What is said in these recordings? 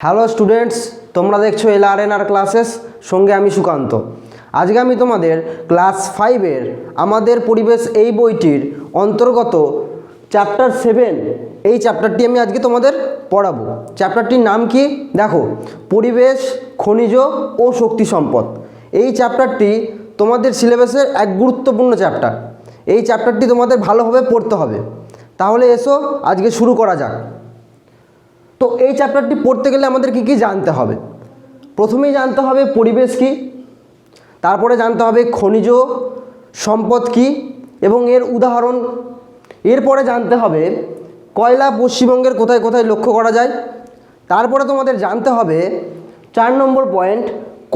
Hello students তোমরা দেখছ এল আর N আর classes সঙ্গে আমি সুকান্ত। আজকে আমি তোমাদের ক্লাস ফাইভের আমাদের পরিবেশ এই বইটির অন্তর্গত চ্যাপ্টার সেভেন এই চ্যাপ্টারটি আমি আজকে তোমাদের পড়াবো। চ্যাপ্টারটির নাম কি? দেখো, পরিবেশ, খনিজ ও শক্তি সম্পদ। এই চ্যাপ্টারটি তোমাদের সিলেবাসের এক গুরুত্বপূর্ণ চ্যাপ্টার এই চ্যাপ্টারটি তোমাদের ভালোভাবে পড়তে হবে। তাহলে এসো, আজকে শুরু করা যাক। তো এই চ্যাপ্টারটি পড়তে গেলে আমাদের কি কি জানতে হবে? প্রথমেই জানতে হবে পরিবেশ কি, তারপরে জানতে হবে খনিজ সম্পদ কি এবং এর উদাহরণ। এরপরে জানতে হবে কয়লা পশ্চিমবঙ্গের কোথায় কোথায় লক্ষ্য করা যায়। তারপরে তোমাদের জানতে হবে চার নম্বর পয়েন্ট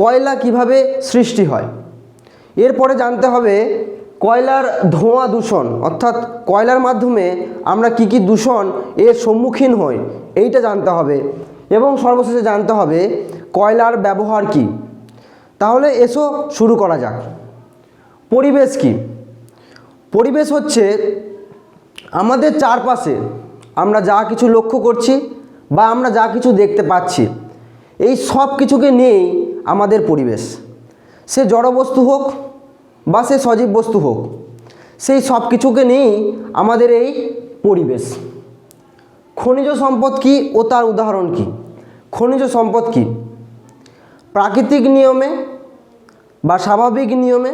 কয়লা কীভাবে সৃষ্টি হয়। এরপরে জানতে হবে কয়লার ধোঁয়া দূষণ, অর্থাৎ কয়লার মাধ্যমে আমরা কি কি দূষণ এর সম্মুখীন হই, এইটা জানতে হবে। এবং সর্বশেষে জানতে হবে কয়লার ব্যবহার কি। তাহলে এসো শুরু করা যাক। পরিবেশ কি। পরিবেশ হচ্ছে আমাদের চারপাশে আমরা যা কিছু লক্ষ্য করছি বা আমরা যা কিছু দেখতে পাচ্ছি, এই সব কিছুকে নিয়েই আমাদের পরিবেশ। সে জড়বস্তু হোক বা সে সজীব বস্তু হোক, সেই সব কিছুকে নিয়েই আমাদের এই পরিবেশ। খনিজ সম্পদ কি ও তার উদাহরণ কি? খনিজ সম্পদ কি? প্রাকৃতিক নিয়মে বা স্বাভাবিক নিয়মে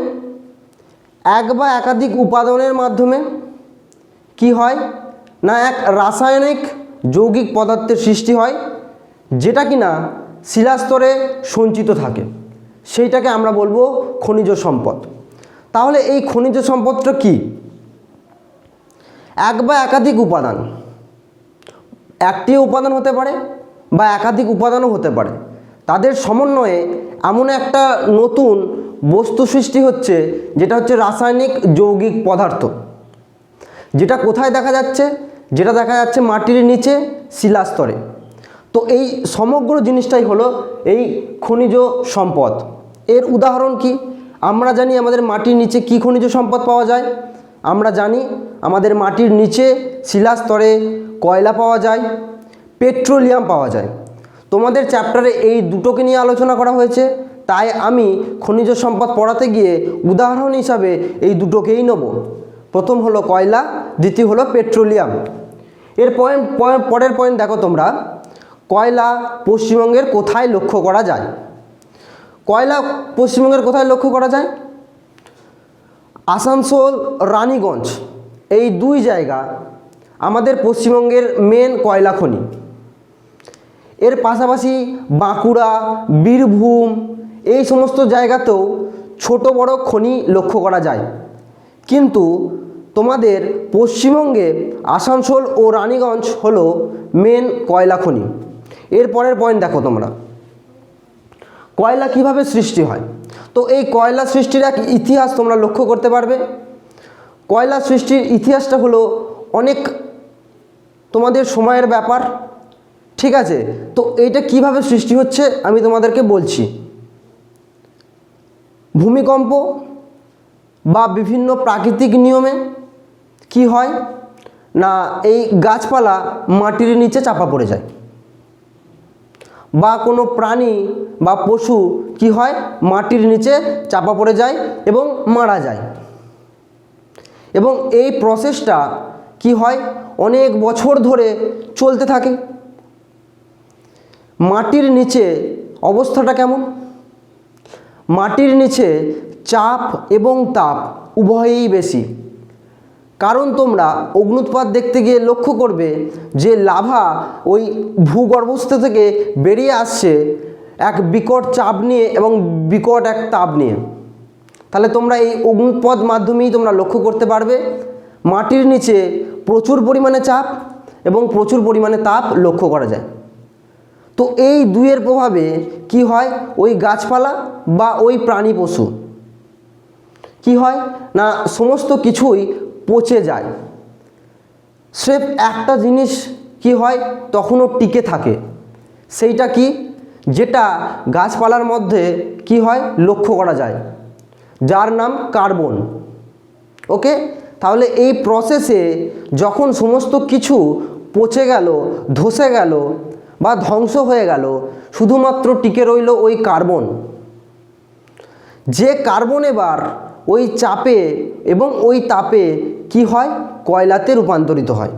এক বা একাধিক উপাদানের মাধ্যমে কি হয় না এক রাসায়নিক যৌগিক পদার্থের সৃষ্টি হয়, যেটা কি না শিলাস্তরে সঞ্চিত থাকে। সেইটাকে আমরা বলব খনিজ সম্পদ। তাহলে এই খনিজ সম্পদটা কি? এক বা একাধিক উপাদান। একটি উপাদান হতে পারে বা একাধিক উপাদানও হতে পারে। তাদের সমন্বয়ে এমন একটা নতুন বস্তু সৃষ্টি হচ্ছে, যেটা হচ্ছে রাসায়নিক যৌগিক পদার্থ। যেটা কোথায় দেখা যাচ্ছে? যেটা দেখা যাচ্ছে মাটির নিচে শিলাস্তরে তো এই সমগ্র জিনিসটাই হলো এই খনিজ সম্পদ। এর উদাহরণ কি? আমরা জানি আমাদের মাটির নিচে কি খনিজ সম্পদ পাওয়া যায়। আমরা জানি আমাদের মাটির নিচে শিলাস্তরে কয়লা পাওয়া যায়, পেট্রোলিয়াম পাওয়া যায়। তোমাদের চ্যাপ্টারে এই দুটোকে নিয়ে আলোচনা করা হয়েছে, তাই আমি খনিজ সম্পদ পড়াতে গিয়ে উদাহরণ হিসাবে এই দুটোকেই নেব। প্রথম হলো কয়লা, দ্বিতীয় হলো পেট্রোলিয়াম। এর পয়েন্ট পরের পয়েন্ট দেখো তোমরা। কয়লা পশ্চিমবঙ্গের কোথায় লক্ষ্য করা যায়? কয়লা পশ্চিমবঙ্গের কোথায় লক্ষ্য করা যায়? আসানসোল, রানীগঞ্জ, এই দুই জায়গা আমাদের পশ্চিমবঙ্গের মেন কয়লা খনি। এর পাশাপাশি বাঁকুড়া, বীরভূম, এই সমস্ত জায়গাতেও ছোট বড় খনি লক্ষ্য করা যায়। কিন্তু তোমাদের পশ্চিমবঙ্গে আসানসোল ও রানীগঞ্জ হলো মেন কয়লা খনি। এর পরের পয়েন্ট দেখো তোমরা। কয়লা কীভাবে সৃষ্টি হয়? তো এই কয়লা সৃষ্টির এক ইতিহাস তোমরা লক্ষ্য করতে পারবে। কয়লা সৃষ্টির ইতিহাসটা হলো অনেক তোমাদের সময়ের ব্যাপার, ঠিক আছে? তো এইটা কীভাবে সৃষ্টি হচ্ছে আমি তোমাদেরকে বলছি। ভূমিকম্প বা বিভিন্ন প্রাকৃতিক নিয়মে কি হয়? না, এই গাছপালা মাটির নিচে চাপা পড়ে যায়। বা কোনো প্রাণী বা পশু কি হয়? মাটির নিচে চাপা পড়ে যায় এবং মারা যায়। এবং এই প্রসেসটা কি হয়? অনেক বছর ধরে চলতে থাকে। মাটির নিচে অবস্থাটা কেমন? মাটির নিচে চাপ এবং তাপ উভয়েই বেশি। কারণ তোমরা অগ্নুৎপাত দেখতে গিয়ে লক্ষ্য করবে যে লাভা ওই ভূগর্ভস্থ থেকে বেরিয়ে আসছে এক বিকট চাপ নিয়ে এবং বিকট এক তাপ নিয়ে। তাহলে তোমরা এই অগ্নুৎপাত মাধ্যমেই তোমরা লক্ষ্য করতে পারবে, মাটির নিচে প্রচুর পরিমাণে চাপ এবং প্রচুর পরিমাণে তাপ লক্ষ্য করা যায়। তো এই দুইয়ের প্রভাবে কি হয়? ওই গাছপালা বা ওই প্রাণী পশু। কি হয়? না, সমস্ত কিছুই পচে যায়। স্রেফ একটা জিনিস কি হয়, তখনও টিকে থাকে। সেইটা কি? যেটা গাছপালার মধ্যে কি হয়, লক্ষ্য করা যায়। যার নাম কার্বন। ওকে? তাহলে এই প্রসেসে যখন সমস্ত কিছু পচে গেল, ধসে গেল বা ধ্বংস হয়ে গেল, শুধুমাত্র টিকে রইল ওই কার্বন। যে কার্বন এবার ওই চাপে এবং ওই তাপে কি হয়? কয়লাতে রূপান্তরিত হয়।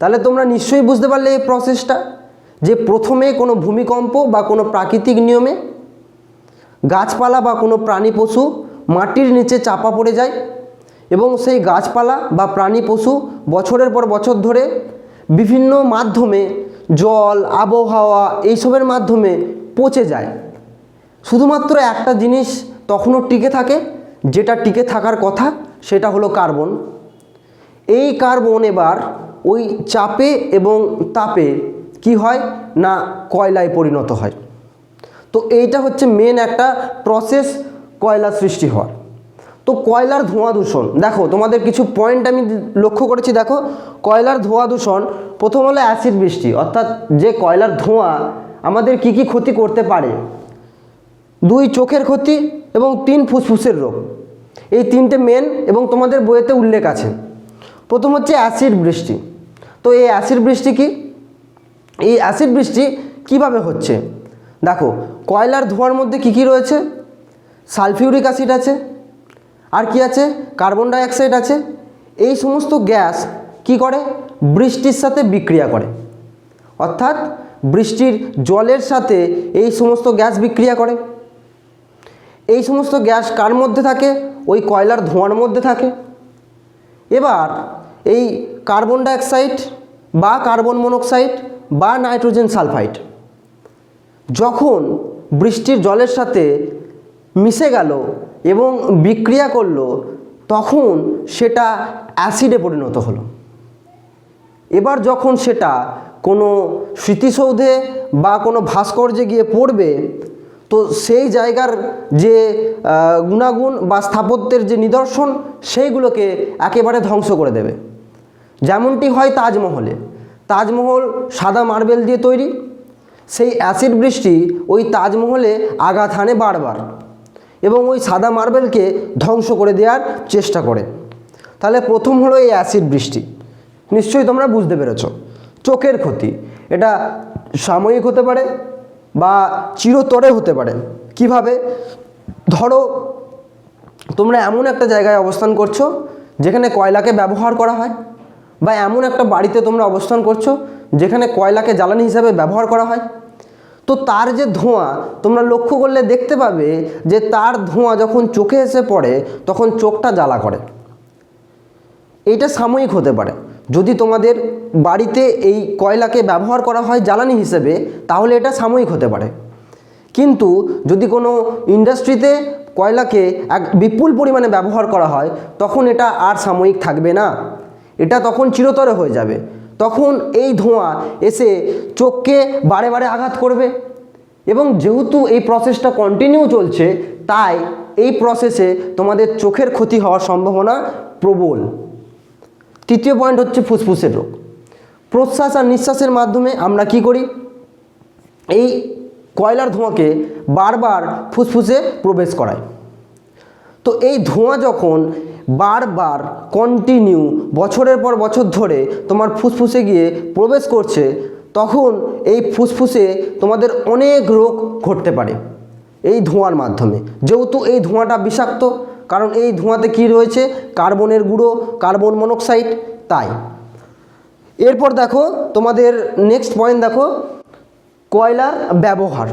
তাহলে তোমরা নিশ্চয়ই বুঝতে পারলে এই প্রসেসটা যে প্রথমে কোনো ভূমিকম্প বা কোনো প্রাকৃতিক নিয়মে গাছপালা বা কোনো প্রাণী পশু মাটির নিচে চাপা পড়ে যায় এবং সেই গাছপালা বা প্রাণী পশু বছরের পর বছর ধরে বিভিন্ন মাধ্যমে জল, আবহাওয়া এইসবের মাধ্যমে পচে যায়। শুধুমাত্র একটা জিনিস তখনও টিকে থাকে, যেটা টিকে থাকার কথা সেটা হলো কার্বন। এই কার্বন এবার ওই চাপে এবং তাপে কি হয় না কয়লায় পরিণত হয়। তো এইটা হচ্ছে মেন একটা প্রসেস কয়লা সৃষ্টি হওয়ার। তো কয়লার ধোঁয়া দূষণ, দেখো তোমাদের কিছু পয়েন্ট আমি লক্ষ্য করেছি, দেখো কয়লার ধোঁয়া দূষণ প্রথম হলো অ্যাসিড বৃষ্টি, অর্থাৎ যে কয়লার ধোঁয়া আমাদের কি কি ক্ষতি করতে পারে? দুই চোখের ক্ষতি এবং তিন ফুসফুসের রোগ। এই তিনটে মেন এবং তোমাদের বইয়েতে উল্লেখ আছে। প্রথম হচ্ছে অ্যাসিড বৃষ্টি। তো এই অ্যাসিড বৃষ্টি কি? এই অ্যাসিড বৃষ্টি কীভাবে হচ্ছে? দেখো, কয়লার ধোঁয়ার মধ্যে কি কি রয়েছে? সালফিউরিক অ্যাসিড আছে। আর কি আছে? কার্বন ডাইঅক্সাইড আছে। এই সমস্ত গ্যাস কি করে? বৃষ্টির সাথে বিক্রিয়া করে। অর্থাৎ বৃষ্টির জলের সাথে এই সমস্ত গ্যাস বিক্রিয়া করে। এই সমস্ত গ্যাস কার মধ্যে থাকে? ওই কয়লার ধোঁয়ার মধ্যে থাকে। এবার এই কার্বন ডাইঅক্সাইড বা কার্বন মনোক্সাইড বা নাইট্রোজেন সালফাইড যখন বৃষ্টির জলের সাথে মিশে গেল এবং বিক্রিয়া করল, তখন সেটা অ্যাসিডে পরিণত হলো। এবার যখন সেটা কোনো স্মৃতিসৌধে বা কোনো ভাস্কর্যে গিয়ে পড়বে তো সেই জায়গার যে গুণাগুণ বা স্থাপত্যের যে নিদর্শন, সেইগুলোকে একেবারে ধ্বংস করে দেবে। যেমনটি হয় তাজমহলে। তাজমহল সাদা মার্বেল দিয়ে তৈরি। সেই অ্যাসিড বৃষ্টি ওই তাজমহলে আঘাত হানে বারবার এবং ওই সাদা মার্বেলকে ধ্বংস করে দেওয়ার চেষ্টা করে। তাহলে প্রথম হলো এই অ্যাসিড বৃষ্টি। নিশ্চয়ই তোমরা বুঝতে পেরেছ। চোখের ক্ষতি। এটা সাময়িক হতে পারে বা চিরতরে হতে পারে। কীভাবে? ধরো, তোমরা এমন একটা জায়গায় অবস্থান করছ, যেখানে কয়লাকে ব্যবহার করা হয়, বা এমন একটা বাড়িতে তোমরা অবস্থান করছ, যেখানে কয়লাকে জ্বালানি হিসাবে ব্যবহার করা হয়। তো তার যে ধোঁয়া, তোমরা লক্ষ্য করলে দেখতে পাবে যে তার ধোঁয়া যখন চোখে এসে পড়ে, তখন চোখটা জ্বালা করে। এইটা সাময়িক হতে পারে। যদি তোমাদের বাড়িতে এই কয়লাকে ব্যবহার করা হয় জ্বালানি হিসেবে, তাহলে এটা সাময়িক হতে পারে। কিন্তু যদি কোনো ইন্ডাস্ট্রিতে কয়লাকে এক বিপুল পরিমাণে ব্যবহার করা হয়, তখন এটা আর সাময়িক থাকবে না। এটা তখন চিরতরে হয়ে যাবে। তখন এই ধোঁয়া এসে চোখকে বারে বারে আঘাত করবে। এবং যেহেতু এই প্রসেসটা কন্টিনিউ চলছে, তাই এই প্রসেসে তোমাদের চোখের ক্ষতি হওয়ার সম্ভাবনা প্রবল। তৃতীয় পয়েন্ট হচ্ছে ফুসফুসের রোগ। প্রশ্বাস আর নিঃশ্বাসের মাধ্যমে আমরা কি করি? এই কয়লার ধোঁয়াকে বারবার ফুসফুসে প্রবেশ করায়। তো এই ধোঁয়া যখন বারবার কন্টিনিউ বছরের পর বছর ধরে তোমার ফুসফুসে গিয়ে প্রবেশ করছে, তখন এই ফুসফুসে তোমাদের অনেক রোগ ঘটতে পারে এই ধোঁয়ার মাধ্যমে। যেহেতু এই ধোঁয়াটা বিষাক্ত কারণ এই ধোঁয়াতে কি রয়েছে? কার্বনের গুঁড়ো, কার্বন মনোক্সাইড, তাই। এরপর দেখো, তোমাদের নেক্সট পয়েন্ট দেখো কয়লার ব্যবহার,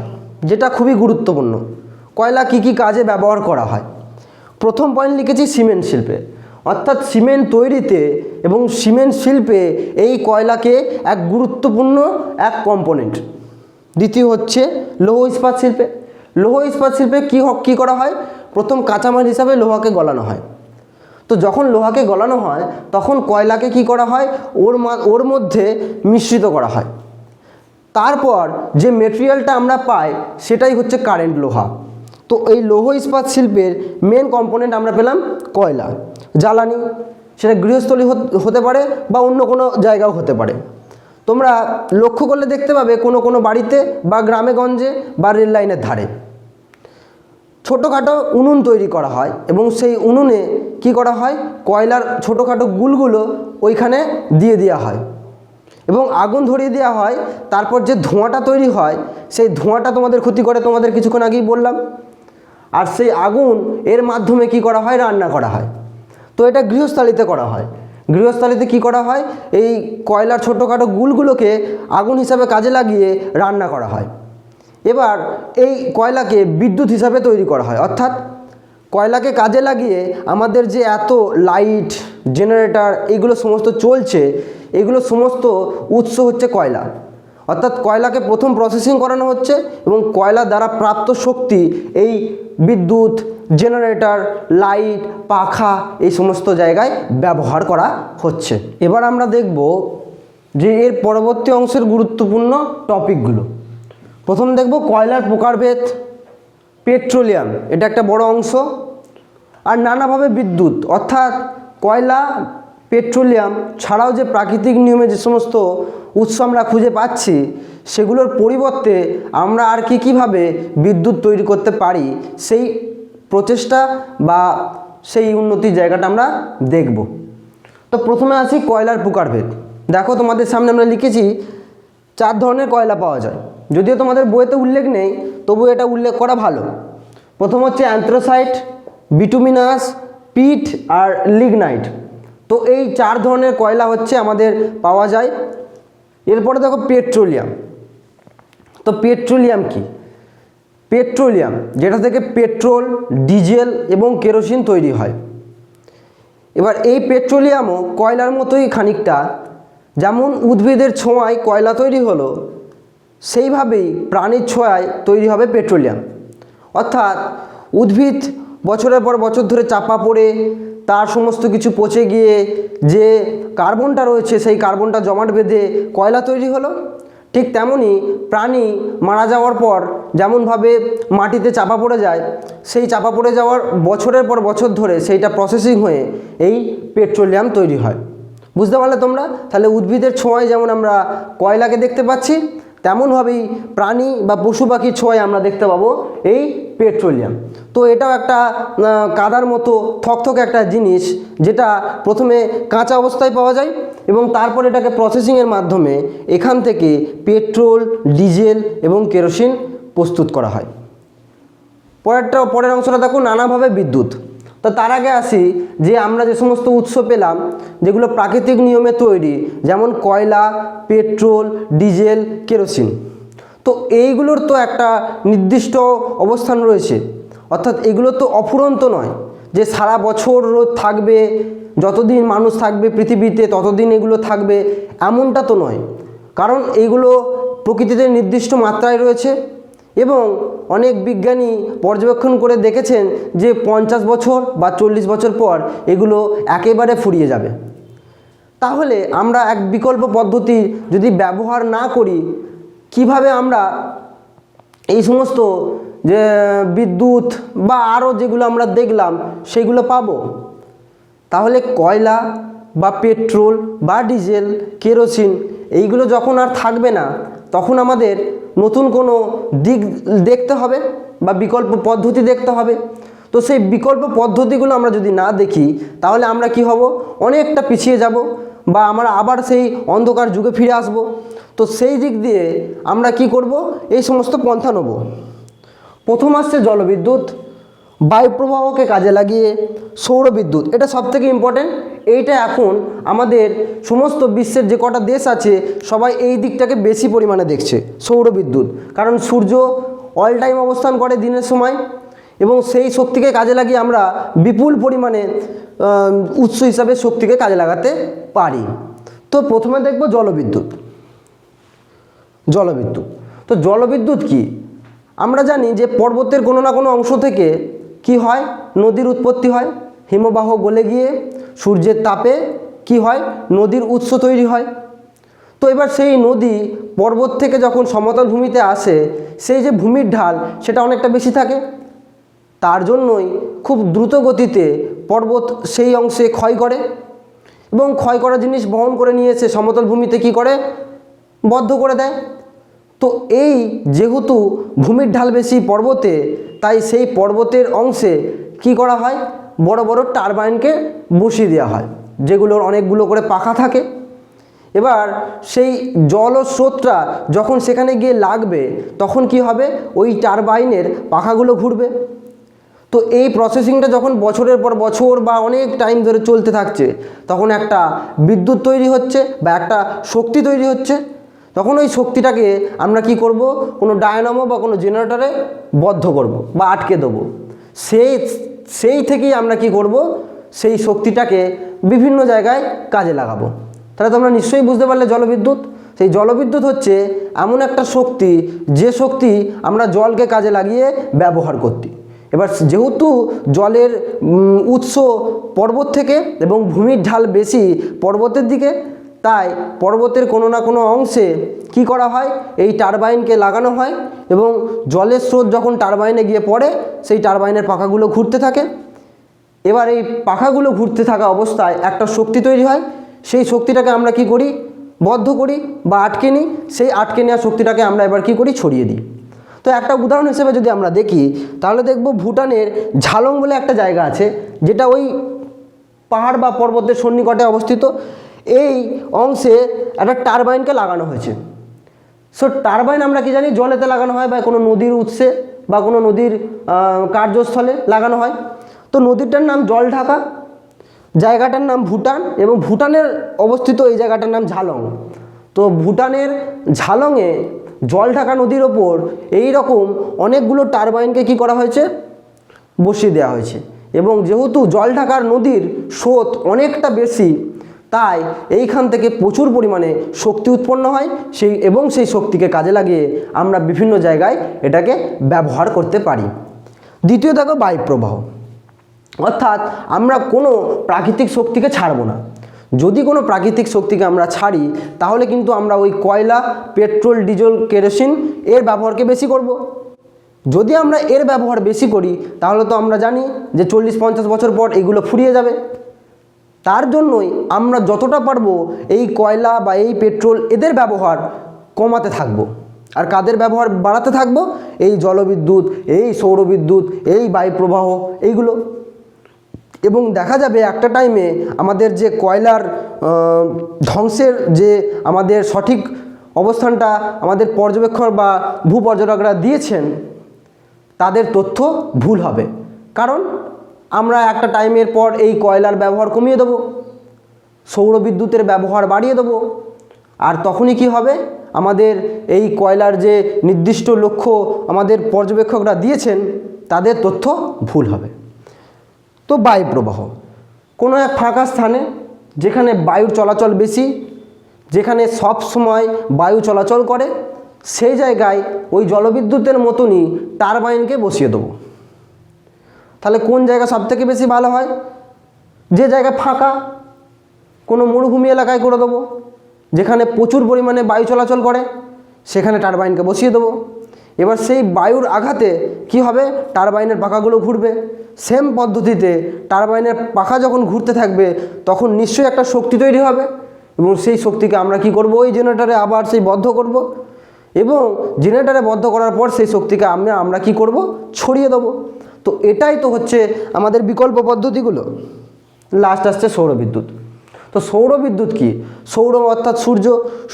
যেটা খুবই গুরুত্বপূর্ণ। কয়লা কি কি কাজে ব্যবহার করা হয়? প্রথম পয়েন্ট লিখেছি সিমেন্ট শিল্পে। অর্থাৎ সিমেন্ট তৈরিতে এবং সিমেন্ট শিল্পে এই কয়লাকে এক গুরুত্বপূর্ণ এক কম্পোনেন্ট দ্বিতীয় হচ্ছে লৌহ ইস্পাত শিল্পে। লৌহ ইস্পাত শিল্পে কী কী করা হয়? প্রথম কাঁচামাল হিসাবে লোহাকে গলানো হয়। তো যখন লোহাকে গলানো হয়, তখন কয়লাকে কি করা হয়? ওর ওর মধ্যে মিশ্রিত করা হয়। তারপর যে মেটেরিয়ালটা আমরা পাই, সেটাই হচ্ছে কারেন্ট লোহা। তো এই লৌহ ইস্পাত শিল্পের মেন কম্পোনেন্ট আমরা পেলাম কয়লা। জ্বালানি, সেটা গৃহস্থলী হতে পারে বা অন্য কোনো জায়গাও হতে পারে। তোমরা লক্ষ্য করলে দেখতে পাবে কোনো কোনো বাড়িতে বা গ্রামে গঞ্জে বা রেল লাইনের ধারে। ছোটোখাটো উনুন তৈরি করা হয় এবং সেই উনুনে কি করা হয়? কয়লার ছোটোখাটো গুলগুলো ওইখানে দিয়ে দেওয়া হয়। এবং আগুন ধরিয়ে দেওয়া হয়, তারপর যে ধোঁয়াটা তৈরি হয়, সেই ধোঁয়াটা তোমাদের ক্ষতি করে তোমাদের কিছুক্ষণ আগেই বললাম। আর সেই আগুন এর মাধ্যমে কি করা হয়? রান্না করা হয়। তো এটা গৃহস্থালিতে করা হয়। গৃহস্থালিতে কি করা হয়? এই কয়লার ছোটোখাটো গুলগুলোকে আগুন হিসাবে কাজে লাগিয়ে রান্না করা হয়। এবার এই কয়লাকে বিদ্যুৎ হিসাবে তৈরি করা হয়। অর্থাৎ কয়লাকে কাজে লাগিয়ে আমাদের যে এত লাইট, জেনারেটর, এগুলো সমস্ত চলছে, এগুলো সমস্ত উৎস হচ্ছে কয়লা। অর্থাৎ কয়লাকে প্রথম প্রসেসিং করানো হচ্ছে এবং কয়লা দ্বারা প্রাপ্ত শক্তি, এই বিদ্যুৎ, জেনারেটর, লাইট, পাখা, এই সমস্ত জায়গায় ব্যবহার করা হচ্ছে। এবার আমরা দেখব যে এর পরবর্তী অংশের গুরুত্বপূর্ণ টপিকগুলো প্রথম দেখব কয়লার প্রকারভেদ, পেট্রোলিয়াম, এটা একটা বড় অংশ, আর নানাভাবে বিদ্যুৎ, অর্থাৎ কয়লা, পেট্রোলিয়াম ছাড়াও যে প্রাকৃতিক নিয়মে যে সমস্ত উৎস আমরা খুঁজে পাচ্ছি, সেগুলোর পরিবর্তে আমরা আর কি কীভাবে বিদ্যুৎ তৈরি করতে পারি, সেই প্রচেষ্টা বা সেই উন্নতির জায়গাটা আমরা দেখব। তো প্রথমে আসি কয়লার প্রকারভেদ। দেখো তোমাদের সামনে আমরা লিখেছি চার ধরনের কয়লা পাওয়া যায়। যদিও তোমাদের বইতে উল্লেখ নেই, তবু এটা উল্লেখ করা ভালো। প্রথম হচ্ছে অ্যান্থ্রোসাইট, বিটুমিনাস, পিট আর লিগনাইট। তো এই চার ধরনের কয়লা হচ্ছে আমাদের পাওয়া যায়। এরপরে দেখো পেট্রোলিয়াম। তো পেট্রোলিয়াম কি? পেট্রোলিয়াম, যেটা থেকে পেট্রোল, ডিজেল এবং কেরোসিন তৈরি হয়। এবার এই পেট্রোলিয়ামও কয়লার মতোই খানিকটা যেমন উদ্ভিদের ছোঁয়ায় কয়লা তৈরি হলো, সেইভাবেই প্রাণীর ছোঁয়ায় তৈরি হবে পেট্রোলিয়াম। অর্থাৎ উদ্ভিদ বছরের পর বছর ধরে চাপা পড়ে, তার সমস্ত কিছু পচে গিয়ে যে কার্বনটা রয়েছে, সেই কার্বনটা জমাট বেঁধে কয়লা তৈরি হলো, ঠিক তেমনই প্রাণী মারা যাওয়ার পর যেমনভাবে মাটিতে চাপা পড়ে যায়, সেই চাপা পড়ে যাওয়ার বছরের পর বছর ধরে সেইটা প্রসেসিং হয়ে এই পেট্রোলিয়াম তৈরি হয়। বুঝতে পারলে তোমরা? তাহলে উদ্ভিদের ছোঁয়ায় যেমন আমরা কয়লাকে দেখতে পাচ্ছি, তেমনভাবেই প্রাণী বা পশু পাখির ছোঁয়ায় আমরা দেখতে পাবো এই পেট্রোলিয়াম। তো এটাও একটা কাদার মতো থকথকে একটা জিনিস যেটা প্রথমে কাঁচা অবস্থায় পাওয়া যায় এবং তারপর এটাকে প্রসেসিংয়ের মাধ্যমে এখান থেকে পেট্রোল, ডিজেল এবং কেরোসিন প্রস্তুত করা হয়। পরেরটা, পরের অংশটা দেখো, নানাভাবে বিদ্যুৎ। তো তার আগে আসি যে আমরা যে সমস্ত উৎস পেলাম, যেগুলো প্রাকৃতিক নিয়মে তৈরি, যেমন কয়লা, পেট্রোল, ডিজেল, কেরোসিন। তো এইগুলোর তো একটা নির্দিষ্ট অবস্থান রয়েছে। অর্থাৎ এগুলো তো অফুরন্ত নয় যে সারা বছর রোদ থাকবে, যতদিন মানুষ থাকবে পৃথিবীতে, ততদিন এগুলো থাকবে, এমনটা তো নয়। কারণ এইগুলো প্রকৃতিতে নির্দিষ্ট মাত্রায় রয়েছে। এবং অনেক বিজ্ঞানী পর্যবেক্ষণ করে দেখেছেন যে পঞ্চাশ বছর বা চল্লিশ বছর পর এগুলো একেবারে ফুরিয়ে যাবে। তাহলে আমরা এক বিকল্প পদ্ধতি যদি ব্যবহার না করি, কীভাবে আমরা এই সমস্ত যে বিদ্যুৎ বা আরও যেগুলো আমরা দেখলাম সেগুলো পাবো? তাহলে কয়লা বা পেট্রোল বা ডিজেল, কেরোসিন এইগুলো যখন আর থাকবে না তখন আমাদের নতুন কোনো দিক দেখতে হবে বা বিকল্প পদ্ধতি দেখতে হবে। তো সেই বিকল্প পদ্ধতিগুলো আমরা যদি না দেখি, তাহলে আমরা কি হব? অনেকটা পিছিয়ে যাব বা আমরা আবার সেই অন্ধকার যুগে ফিরে আসব। তো সেই দিক দিয়ে আমরা কি করব? এই সমস্ত পন্থা নেব। প্রথম আসছে জলবিদ্যুৎ। বায়ুপ্রবাহকে কাজে লাগিয়ে সৌরবিদ্যুৎ এটা সবথেকে ইম্পর্টেন্ট এইটা এখন আমাদের সমস্ত বিশ্বের যে কটা দেশ আছে, সবাই এই দিকটাকে বেশি পরিমাণে দেখছে সৌরবিদ্যুৎ কারণ সূর্য অল টাইম অবস্থান করে দিনের সময় এবং সেই শক্তিকে কাজে লাগিয়ে আমরা বিপুল পরিমাণে উৎস হিসাবে শক্তিকে কাজে লাগাতে পারি। তো প্রথমে দেখব জলবিদ্যুৎ। জলবিদ্যুৎ। তো জলবিদ্যুৎ কি? আমরা জানি যে পর্বতের কোনো না কোনো অংশ থেকে কি হয়? নদীর উৎপত্তি হয়। হিমবাহ গলে গিয়ে সূর্যের তাপে কি হয়? নদীর উৎস তৈরি হয়। তো এবার সেই নদী পর্বত থেকে যখন সমতল ভূমিতে আসে, সেই যে ভূমির ঢাল, সেটা অনেকটা বেশি থাকে। তার জন্যই খুব দ্রুত গতিতে পর্বত সেই অংশে ক্ষয় করে এবং ক্ষয় করা জিনিস বহন করে নিয়ে এসে সমতল ভূমিতে কি করে? বদ্ধ করে দেয়। তো এই যেহেতু ভূমির ঢাল বেশি পর্বতে, তাই সেই পর্বতের অংশে কি করা হয়? বড় বড় টারবাইনকে বসিয়ে দেওয়া হয়, যেগুলোর অনেকগুলো করে পাখা থাকে। এবার সেই জল ও স্রোতটা যখন সেখানে গিয়ে লাগবে, তখন কি হবে? ওই টারবাইনের পাখাগুলো ঘুরবে। তো এই প্রসেসিংটা যখন বছরের পর বছর বা অনেক টাইম ধরে চলতে থাকছে, তখন একটা বিদ্যুৎ তৈরি হচ্ছে বা একটা শক্তি তৈরি হচ্ছে। তখন ওই শক্তিটাকে আমরা কি করব? কোনো ডায়নামো বা কোনো জেনারেটরে বদ্ধ করব বা আটকে দেবো। সেই সেই থেকেই আমরা কি করব? সেই শক্তিটাকে বিভিন্ন জায়গায় কাজে লাগাবো। তাহলে তোমরা নিশ্চয়ই বুঝতে পারলে জলবিদ্যুৎ। সেই জলবিদ্যুৎ হচ্ছে এমন একটা শক্তি, যে শক্তি আমরা জলকে কাজে লাগিয়ে ব্যবহার করতি। এবার যেহেতু জলের উৎস পর্বত থেকে এবং ভূমির ঢাল বেশি পর্বতের দিকে তাই পর্বতের কোনো না কোনো অংশে কি করা হয়? এই টারবাইনকে লাগানো হয় এবং জলের স্রোত যখন টারবাইনে গিয়ে পড়ে, সেই টারবাইনের পাখাগুলো ঘুরতে থাকে। এবার এই পাখাগুলো ঘুরতে থাকা অবস্থায় একটা শক্তি তৈরি হয়। সেই শক্তিটাকে আমরা কি করি? বদ্ধ করি বা আটকে নিই। সেই আটকে নেওয়া শক্তিটাকে আমরা এবার কি করি? ছড়িয়ে দিই। তো একটা উদাহরণ হিসেবে যদি আমরা দেখি, তাহলে দেখব ভুটানের ঝালং বলে একটা জায়গা আছে, যেটা ওই পাহাড় বা পর্বতের সন্নিকটে অবস্থিত। এই অংশে একটা টারবাইনকে লাগানো হয়েছে। সো টারবাইন আমরা কি জানি, জলেতে লাগানো হয় বা কোনো নদীর উৎসে বা কোনো নদীর কার্যস্থলে লাগানো হয়। তো নদীটার নাম জল ঢাকা জায়গাটার নাম ভুটান এবং ভুটানের অবস্থিত এই জায়গাটার নাম ঝালং। তো ভুটানের ঝালংয়ে জলঢাকা নদীর ওপর এই রকম অনেকগুলো টারবাইনকে কি করা হয়েছে? বসিয়ে দেওয়া হয়েছে। এবং যেহেতু জলঢাকার নদীর স্রোত অনেকটা বেশি তাই এইখান থেকে প্রচুর পরিমাণে শক্তি উৎপন্ন হয়, সেই এবং সেই শক্তিকে কাজে লাগিয়ে আমরা বিভিন্ন জায়গায় এটাকে ব্যবহার করতে পারি। দ্বিতীয় দেখো বায়ুপ্রবাহ। অর্থাৎ আমরা কোনো প্রাকৃতিক শক্তিকে ছাড়বো না। যদি কোনো প্রাকৃতিক শক্তিকে আমরা ছাড়ি, তাহলে কিন্তু আমরা ওই কয়লা, পেট্রোল, ডিজেল, কেরোসিন এর ব্যবহারকে বেশি করব। যদি আমরা এর ব্যবহার বেশি করি, তাহলে তো আমরা জানি যে চল্লিশ পঞ্চাশ বছর পর এগুলো ফুরিয়ে যাবে। তার জন্যই আমরা যতটা পারব এই কয়লা বা এই পেট্রোল এদের ব্যবহার কমাতে থাকব। আর কাদের ব্যবহার বাড়াতে থাকব? এই জলবিদ্যুৎ, এই সৌরবিদ্যুৎ, এই বায়ুপ্রবাহ, এইগুলো। এবং দেখা যাবে একটা টাইমে আমাদের যে কয়লার ধ্বংসের যে আমাদের সঠিক অবস্থানটা আমাদের পর্যবেক্ষক বা ভূপর্যটকরা দিয়েছেন, তাদের তথ্য ভুল হবে। কারণ আমরা একটা টাইমের পর এই কয়লার ব্যবহার কমিয়ে দেবো সৌর বিদ্যুতের ব্যবহার বাড়িয়ে দেবো। আর তখনই কি হবে? আমাদের এই কয়লার যে নির্দিষ্ট লক্ষ্য আমাদের পর্যবেক্ষকরা দিয়েছেন, তাদের তথ্য ভুল হবে। তো বায়ু প্রবাহ কোনো এক ফাঁকা স্থানে যেখানে বায়ুর চলাচল বেশি, যেখানে সব সময় বায়ু চলাচল করে, সেই জায়গায় ওই জলবিদ্যুতের মতনই টারবাইনকে বসিয়ে দেবো। তাহলে কোন জায়গা সব থেকে বেশি ভালো হয়? যে জায়গা ফাঁকা, কোনো মরুভূমি এলাকায় করে দেবো, যেখানে প্রচুর পরিমাণে বায়ু চলাচল করে, সেখানে টারবাইনকে বসিয়ে দেবো। এবার সেই বায়ুর আঘাতে কি হবে? টারবাইনের পাখাগুলো ঘুরবে। সেম পদ্ধতিতে টারবাইনের পাখা যখন ঘুরতে থাকবে, তখন নিশ্চয়ই একটা শক্তি তৈরি হবে এবং সেই শক্তিকে আমরা কি করব? ওই জেনারেটারে আবার সেই বদ্ধ করব এবং জেনারেটারে বদ্ধ করার পর সেই শক্তিকে আমরা আমরা কি করব? ছড়িয়ে দেবো। তো এটাই তো হচ্ছে আমাদের বিকল্প পদ্ধতিগুলো। লাস্ট আসছে সৌরবিদ্যুৎ তো সৌরবিদ্যুৎ কি? সৌর অর্থাৎ সূর্য।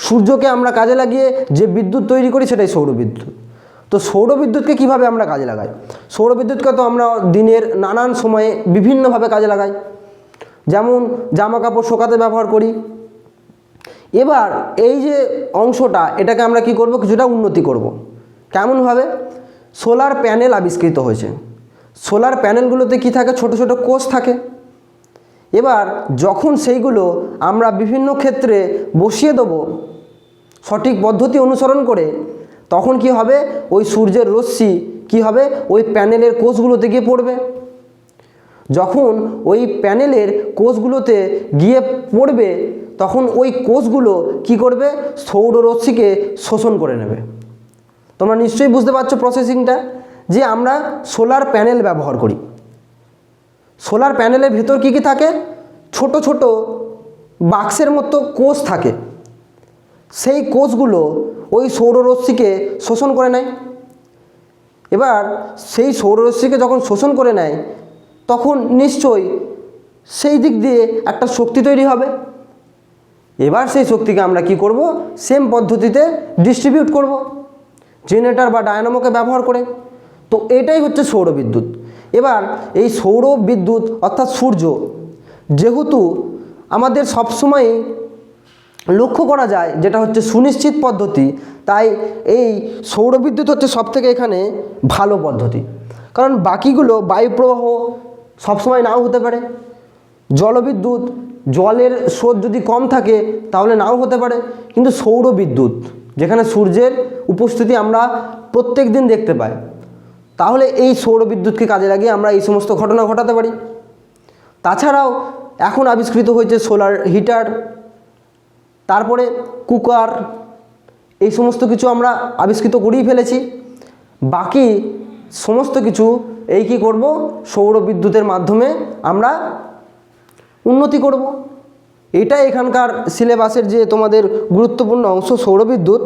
সূর্যকে আমরা কাজে লাগিয়ে যে বিদ্যুৎ তৈরি করি সেটাই সৌরবিদ্যুৎ তো সৌরবিদ্যুৎকে কীভাবে আমরা কাজে লাগাই? সৌরবিদ্যুৎকে তো আমরা দিনের নানান সময়ে বিভিন্নভাবে কাজে লাগাই। যেমন জামা কাপড় শোকাতে ব্যবহার করি। এবার এই যে অংশটা, এটাকে আমরা কি করব? কিছুটা উন্নতি করব। কেমনভাবে? সোলার প্যানেল আবিষ্কৃত হয়েছে। সোলার প্যানেলগুলোতে কি থাকে? ছোট ছোট কোষ থাকে। এবার যখন সেইগুলো আমরা বিভিন্ন ক্ষেত্রে বসিয়ে দেবো, সঠিক পদ্ধতি অনুসরণ করে, তখন কি হবে? ওই সূর্যের রশ্মি কি হবে? ওই প্যানেলের কোষগুলোতে গিয়ে পড়বে। যখন ওই প্যানেলের কোষগুলোতে গিয়ে পড়বে, তখন ওই কোষগুলো কি করবে? সৌররশ্মিকে শোষণ করে নেবে। তোমরা নিশ্চয়ই বুঝতে পারছ প্রসেসিংটা যে আমরা সোলার প্যানেল ব্যবহার করি। সোলার প্যানেলের ভেতর কী কী থাকে? ছোট ছোট বাক্সের মতো কোষ থাকে। সেই কোষগুলো ওই সৌররশ্মিকে শোষণ করে নেয়। এবার সেই সৌররশ্মিকে যখন শোষণ করে নেয়, তখন নিশ্চয়ই সেই দিক দিয়ে একটা শক্তি তৈরি হবে। এবার সেই শক্তিকে আমরা কি করব? সেম পদ্ধতিতে ডিস্ট্রিবিউট করব। জেনারেটর বা ডায়নামোকে ব্যবহার করে। তো এটাই হচ্ছে সৌর বিদ্যুৎ। এবার এই সৌর বিদ্যুৎ অর্থাৎ সূর্য, যেহেতু আমাদের সবসময় লক্ষ্য করা যায় যেটা হচ্ছে সুনিশ্চিত পদ্ধতি, তাই এই সৌর বিদ্যুৎ হচ্ছে সবথেকে এখানে ভালো পদ্ধতি। কারণ বাকিগুলো বায়ুপ্রবাহ সবসময় নাও হতে পারে। জলবিদ্যুৎ, জলের স্রোত যদি কম থাকে তাহলে নাও হতে পারে। কিন্তু সৌর বিদ্যুৎ, যেখানে সূর্যের উপস্থিতি আমরা প্রত্যেক দিন দেখতে পাই তাহলে এই সৌর বিদ্যুৎকে কাজে লাগিয়ে আমরা এই সমস্ত ঘটনা ঘটাতে পারি। তাছাড়াও এখন আবিষ্কৃত হয়েছে সোলার হিটার তারপরে কুকার এই সমস্ত কিছু আমরা আবিষ্কৃত করেই ফেলেছি। বাকি সমস্ত কিছু এই কি করব? সৌর বিদ্যুতের মাধ্যমে আমরা উন্নতি করব। এটা এখানকার সিলেবাসের যে তোমাদের গুরুত্বপূর্ণ অংশ সৌরবিদ্যুৎ।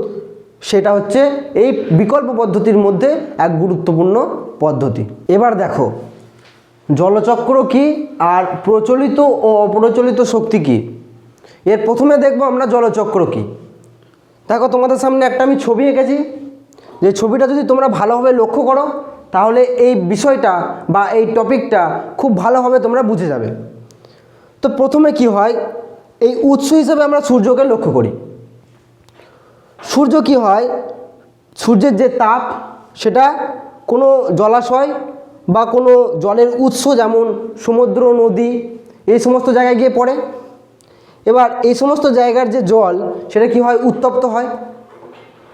সেটা হচ্ছে এই বিকল্প পদ্ধতির মধ্যে এক গুরুত্বপূর্ণ পদ্ধতি। এবার দেখো, জলচক্র কি আর প্রচলিত ও অপ্রচলিত শক্তি কি? এর প্রথমে দেখব আমরা জলচক্র কি। দেখো, তোমাদের সামনে একটা আমি ছবি এঁকেছি। যে ছবিটা যদি তোমরা ভালোভাবে লক্ষ্য করো, তাহলে এই বিষয়টা বা এই টপিকটা খুব ভালোভাবে তোমরা বুঝে যাবে। তো প্রথমে কি হয়, এই উৎস হিসেবে আমরা সূর্যকে লক্ষ্য করি। সূর্য কি হয়? সূর্যের যে তাপ, সেটা কোনো জলাশয় বা কোনো জলের উৎস যেমন সমুদ্র, নদী, এই সমস্ত জায়গায় গিয়ে পড়ে। এবার এই সমস্ত জায়গার যে জল, সেটা কি হয়? উত্তপ্ত হয়।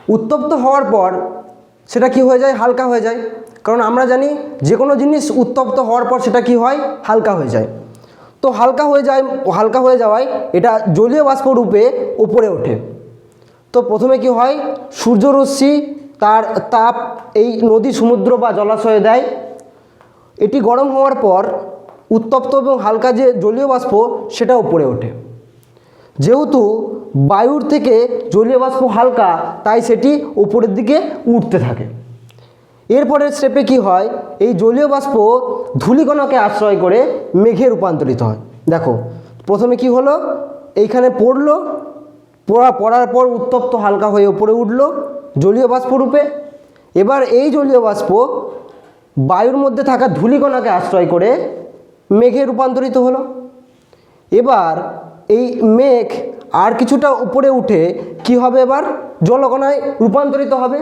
উত্তপ্ত হওয়ার পর সেটা কি হয়ে যায়? হালকা হয়ে যায়। কারণ আমরা জানি যে কোনো জিনিস উত্তপ্ত হওয়ার পর সেটা কি হয়? হালকা হয়ে যায়। তো হালকা হয়ে যায়, হালকা হয়ে যাওয়ায় এটা জলীয় বাষ্প রূপে উপরে ওঠে। তো প্রথমে কি হয়? সূর্যরশ্মি তার তাপ এই নদী, সমুদ্র বা জলাশয়ে দেয়। এটি গরম হওয়ার পর উত্তপ্ত এবং হালকা যে জলীয় বাষ্প, সেটা উপরে ওঠে। যেহেতু বায়ুর থেকে জলীয় বাষ্প হালকা, তাই সেটি উপরের দিকে উঠতে থাকে। এরপরের স্টেপে কি হয়? এই জলীয় বাষ্প ধূলিকণাকে আশ্রয় করে মেঘে রূপান্তরিত হয়। দেখো, প্রথমে কি হলো? এইখানে পড়ল পড়া, পড়ার পর উত্তপ্ত হালকা হয়ে উপরে উঠল জলীয় বাষ্প রূপে। এবার এই জলীয় বাষ্প বায়ুর মধ্যে থাকা ধূলিকণাকে আশ্রয় করে মেঘে রূপান্তরিত হলো। এবার এই মেঘ আর কিছুটা উপরে উঠে কি হবে এবার? জলকণায় রূপান্তরিত হবে।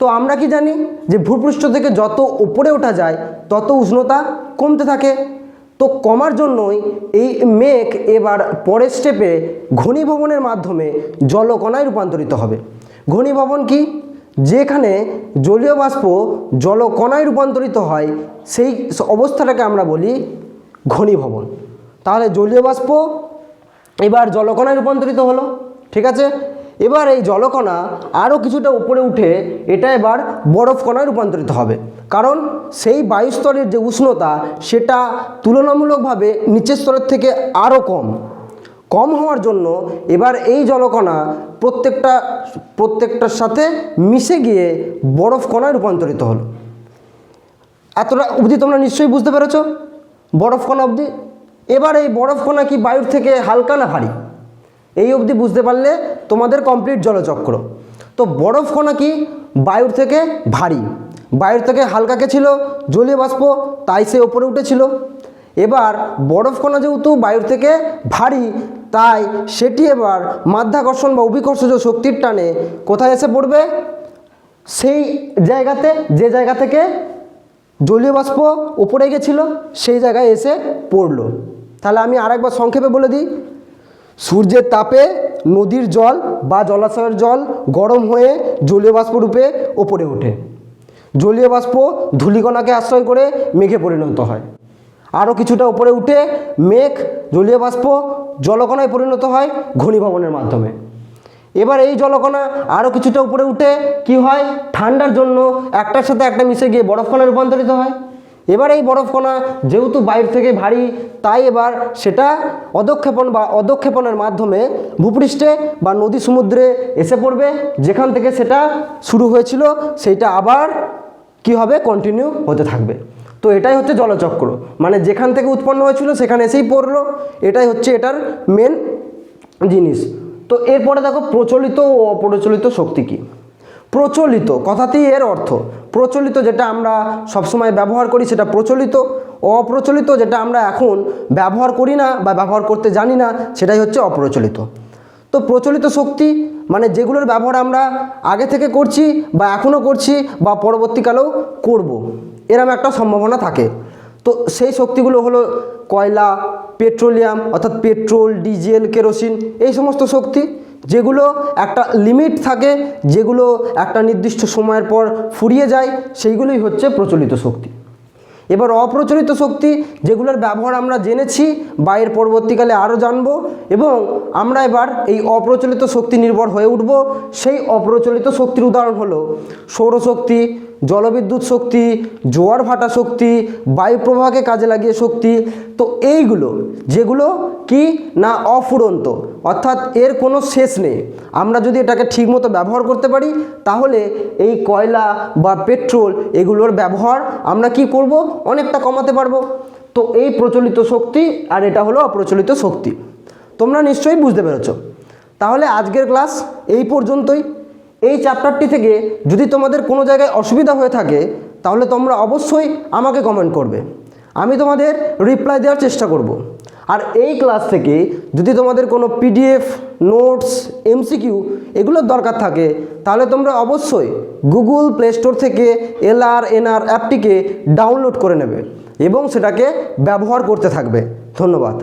তো আমরা কি জানি যে ভূপৃষ্ঠ থেকে যত উপরে ওঠা যায়, তত উষ্ণতা কমতে থাকে। তো কমার জন্যই এই মেঘ এবার পরের স্টেপে ঘনীভবনের মাধ্যমে জলকণায় রূপান্তরিত হবে। ঘনীভবন কি? যেখানে জলীয় বাষ্প জলকণায় রূপান্তরিত হয়, সেই অবস্থাটাকে আমরা বলি ঘনীভবন। তাহলে জলীয় বাষ্প এবার জলকণায় রূপান্তরিত হলো, ঠিক আছে? এবার এই জলকণা আরও কিছুটা উপরে উঠে এটা এবার বরফ কণায় রূপান্তরিত হবে। কারণ সেই বায়ুস্তরের যে উষ্ণতা, সেটা তুলনামূলকভাবে নিচের স্তরের থেকে আরও কম। কম হওয়ার জন্য এবার এই জলকণা প্রত্যেকটা, প্রত্যেকটার সাথে মিশে গিয়ে বরফ কণায় রূপান্তরিত হলো। এতটা অবধি তোমরা নিশ্চয়ই বুঝতে পেরেছ, বরফ কণা অবধি। এবার এই বরফ কণা কি বায়ুর থেকে হালকা না ভারী? এই অবধি বুঝতে পারলে তোমাদের কমপ্লিট জলচক্র। তো বরফ কণা কি বায়ুর থেকে ভারী? বায়ুর থেকে হালকাকে ছিল? জলীয় বাষ্প, তাই সে ওপরে উঠেছিল। এবার বরফ কণা যেহেতু বায়ুর থেকে ভারী, তাই সেটি এবার মাধ্যাকর্ষণ বা অভিকর্ষজ শক্তির টানে কোথায় এসে পড়বে? সেই জায়গাতে, যে জায়গা থেকে জলীয় বাষ্প উপরে গেছিল, সেই জায়গায় এসে পড়ল। তাহলে আমি আরেকবার সংক্ষেপে বলে দিই। সূর্যের তাপে নদীর জল বা জলাশয়ের জল গরম হয়ে জলীয় বাষ্প রূপে ওপরে ওঠে। জলীয় বাষ্প ধূলিকণাকে আশ্রয় করে মেঘে পরিণত হয়। আরও কিছুটা উপরে উঠে মেঘ, জলীয় বাষ্প জলকণায় পরিণত হয় ঘনীভবনের মাধ্যমে। এবার এই জলকণা আরও কিছুটা উপরে উঠে কি হয়? ঠান্ডার জন্য একটার সাথে একটা মিশে গিয়ে বরফকণায় রূপান্তরিত হয়। এবার এই বরফকণা যেহেতু বাইরে থেকে ভারী, তাই এবার সেটা অধক্ষেপণ বা অধক্ষেপণের মাধ্যমে ভূপৃষ্ঠে বা নদী সমুদ্রে এসে পড়বে। যেখান থেকে সেটা শুরু হয়েছিল, সেইটা আবার কি হবে? কন্টিনিউ হতে থাকবে। তো এটাই হচ্ছে জলচক্র। মানে যেখান থেকে উৎপন্ন হয়েছিল সেখানে এসেই পড়ল। এটাই হচ্ছে এটার মেন জিনিস। তো এরপরে দেখো প্রচলিত ও অপ্রচলিত শক্তি কী? প্রচলিত, কথাতেই এর অর্থ। প্রচলিত যেটা আমরা সবসময় ব্যবহার করি সেটা প্রচলিত। অপ্রচলিত যেটা আমরা এখন ব্যবহার করি না বা ব্যবহার করতে জানি না, সেটাই হচ্ছে অপ্রচলিত। তো প্রচলিত শক্তি মানে যেগুলোর ব্যবহার আমরা আগে থেকে করছি বা এখনও করছি বা পরবর্তীকালেও করব। এরম একটা সম্ভাবনা থাকে। তো সেই শক্তিগুলো হলো কয়লা, পেট্রোলিয়াম, অর্থাৎ পেট্রোল, ডিজেল, কেরোসিন এই সমস্ত শক্তি যেগুলো একটা লিমিট থাকে, যেগুলো একটা নির্দিষ্ট সময়ের পর ফুরিয়ে যায়, সেইগুলোই হচ্ছে প্রচলিত শক্তি। এবার অপ্রচলিত শক্তি যেগুলোর ব্যবহার আমরা জেনেছি বা এর পরবর্তীকালে আরও জানব এবং আমরা এবার এই অপ্রচলিত শক্তি নির্ভর হয়ে উঠব। সেই অপ্রচলিত শক্তির উদাহরণ হলো সৌরশক্তি জলবিদ্যুৎ শক্তি, জোয়ার ভাটা শক্তি বায়ুপ্রবাহকে কাজে লাগিয়ে শক্তি, তো এইগুলো, যেগুলো কি না অফুরন্ত, অর্থাৎ এর কোনো শেষ নেই। আমরা যদি এটাকে ঠিকমতো ব্যবহার করতে পারি, তাহলে এই কয়লা বা পেট্রোল এগুলোর ব্যবহার আমরা কি করব? অনেকটা কমাতে পারব। তো এই প্রচলিত শক্তি আর এটা হলো অপ্রচলিত শক্তি। তোমরা নিশ্চয়ই বুঝতে পেরেছ। তাহলে আজকের ক্লাস এই পর্যন্তই। এই চ্যাপ্টারটি থেকে যদি তোমাদের কোনো জায়গায় অসুবিধা হয়ে থাকে, তাহলে তোমরা অবশ্যই আমাকে কমেন্ট করবে। আমি তোমাদের রিপ্লাই দেওয়ার চেষ্টা করব। আর এই ক্লাস থেকে যদি তোমাদের কোনো পিডিএফ নোটস এমসিকিউ এগুলোর দরকার থাকে, তাহলে তোমরা অবশ্যই গুগল প্লে স্টোর থেকে এলআর এনআর অ্যাপটিকে ডাউনলোড করে নেবে এবং সেটাকে ব্যবহার করতে থাকবে। ধন্যবাদ।